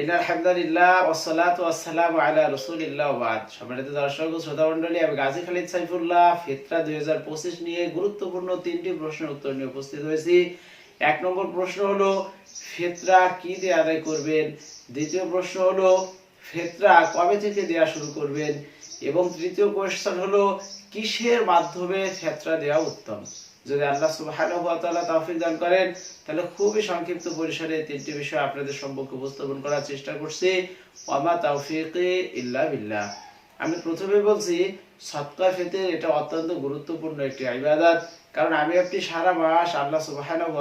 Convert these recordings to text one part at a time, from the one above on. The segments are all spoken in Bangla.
ইনাল হামদুলিল্লাহ ওয়াসসালাতু আলা রাসূলিল্লাহ ওয়া সম্মানিত দর্শক ও শ্রোতা আমি গাজী খালিদ সাইফুল্লাহ, ফিতরা 2025 নিয়ে গুরুত্বপূর্ণ তিনটি প্রশ্নের উত্তর নিয়ে উপস্থিত হয়েছি। এক নম্বর প্রশ্ন হলো, ফিতরা কি দিয়ে আদায় করবেন? দ্বিতীয় প্রশ্ন হলো, ফিতরা কবে থেকে দেয়া শুরু করবেন? এবং তৃতীয় কোয়েশ্চন হলো, কিসের মাধ্যমে ফিতরা দেওয়া উত্তম? যদি আল্লাহ তাআলা তৌফিক দান করেন, তাহলে খুবই সংক্ষিপ্ত পরিসরে তিনটি বিষয় আপনাদের সম্পর্কে উপস্থাপন করার চেষ্টা করছি। ওয়ামা তাওফিকি ইল্লা বিল্লাহ। আমি প্রথমে বলছি সৎকা ফিতর এটা অত্যন্ত গুরুত্বপূর্ণ একটি ইবাদত। কারণ আমি আপনি সারা মাস আল্লাহ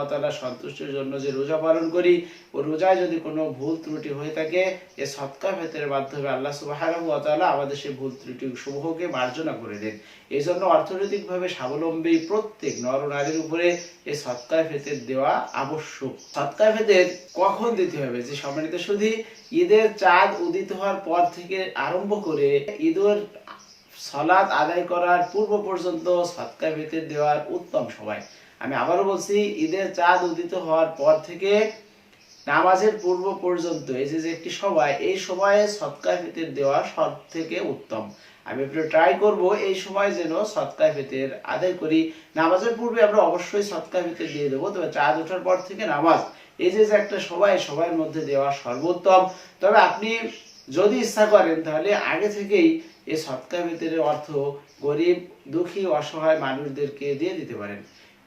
তাআলা সন্তুষ্টির জন্য যে রোজা পালন করি, ও রোজায় যদি কোনো ভুল ত্রুটি হয়ে থাকে এই সৎকা ফিতরের মাধ্যমে আল্লাহ সুবহানাহু আমাদের সেই ভুল ত্রুটি সমূহকে মার্জনা করে দেন। এই জন্য অর্থনৈতিকভাবে স্বাবলম্বী প্রত্যেক নর নারীর উপরে এই সৎকার ফেতের দেওয়া আবশ্যক। সৎকার ফেতের কখন দিতে হবে? যে সম্মানিত শুধু ঈদের চাঁদ উদিত হওয়ার পর থেকে আরম্ভ করে ঈদের সলাৎ আদায় করার পূর্ব পর্যন্ত সৎকার ফেতের দেওয়ার উত্তম সময়। আমি আবারও বলছি, ঈদের চাঁদ উদিত হওয়ার পর থেকে নামাজের পূর্ব পর্যন্ত, এই যে একটি সময়, এই সময়ে সৎকার ফিতের দেওয়া সব থেকে উত্তম। আমি একটু ট্রাই করব, এই সময় যেন সৎকার ফিতের আদায় করি। নামাজের পূর্বে আমরা অবশ্যই সৎকার ফিতের দিয়ে দেবো, তবে চাঁদ ওঠার পর থেকে নামাজ। এই যে একটা সময় সবার মধ্যে দেওয়া সর্বোত্তম। তবে আপনি যদি ইচ্ছা করেন, তাহলে আগে থেকেই এই সৎকার ফিতরের অর্থ গরিব, দুঃখী, অসহায় মানুষদেরকে দিয়ে দিতে পারেন।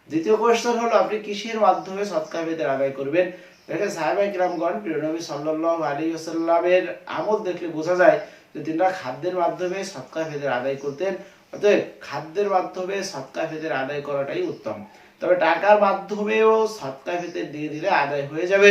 দ্বিতীয় কোয়েশ্চন হলো, আপনি কিসের মাধ্যমে সৎকার আদায় করবেন? দেখেন সাহেবাই কিরামগণ প্রিয় নবী সাল্লাল্লাহু আলাইহি ওয়াসাল্লামের আমল দেখলে বোঝা যায় যে তিনারা খাদ্যের মাধ্যমে সৎকার ফেদের আদায় করতেন, অতএব খাদ্যের মাধ্যমে সৎকার ফেদের আদায় করাটাই উত্তম। তবে টাকার মাধ্যমেও সৎকার ফেদের দিয়ে দিলে আদায় হয়ে যাবে।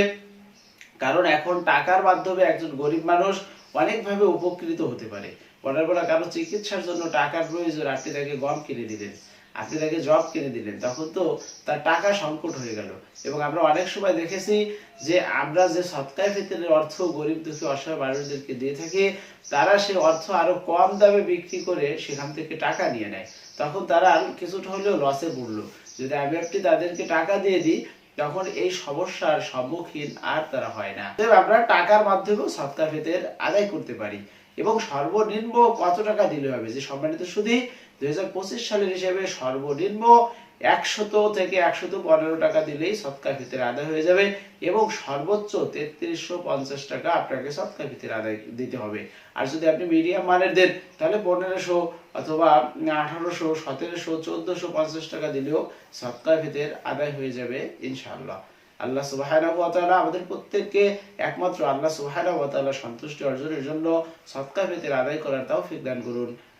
কারণ এখন টাকার মাধ্যমে একজন গরিব মানুষ অনেকভাবে উপকৃত হতে পারে। পরের পর কারও চিকিৎসার জন্য টাকার প্রয়োজন, আপনি তাকে গম কিনে দিলেন, আপনি তাকে জব কিনে দিলেন, তখন তো তার টাকা সংকট হয়ে গেল। এবং আমরা অনেক সময় দেখেছি যে আমরা যে সৎকার ফিতরের অর্থ গরিব দুঃখী অসহায় মানুষদেরকে দিয়ে থাকি, তারা সে অর্থ আরও কম দামে বিক্রি করে সেখান থেকে টাকা নিয়ে নেয়। তখন তারা কিছুটা হলেও লসে পড়ল। যদি আমি আপনি তাদেরকে টাকা দিয়ে দিই তখন এই সমস্যার সম্মুখীন আর তারা হয় না। আমরা টাকার মাধ্যমেও সৎকার ফেতের আদায় করতে পারি এবং সর্বনিম্ন কত টাকা দিলে হবে? যে সম্মানিত সুদী দুই সালের হিসেবে সর্বনিম্ন একশত থেকে একশত পনেরো টাকা দিলেই সৎকার ভিতরে আদায় হয়ে যাবে এবং সর্বোচ্চ তেত্রিশশো পঞ্চাশ টাকা আপনাকে সৎকার ভিতরে আদায় দিতে হবে। আর যদি আপনি মিডিয়াম মানের দেন, তাহলে পনেরোশো অথবা আঠারোশো, সতেরোশো, চোদ্দশো পঞ্চাশ টাকা দিলেও সৎকার ভিতর আদায় হয়ে যাবে ইনশাআল্লাহ। আল্লাহ সুবহানাহু ওয়া আমাদের প্রত্যেককে একমাত্র আল্লাহ তাআলা সন্তুষ্টি অর্জনের জন্য সৎকার ভিতর আদায় করার তৌফিক দান করুন।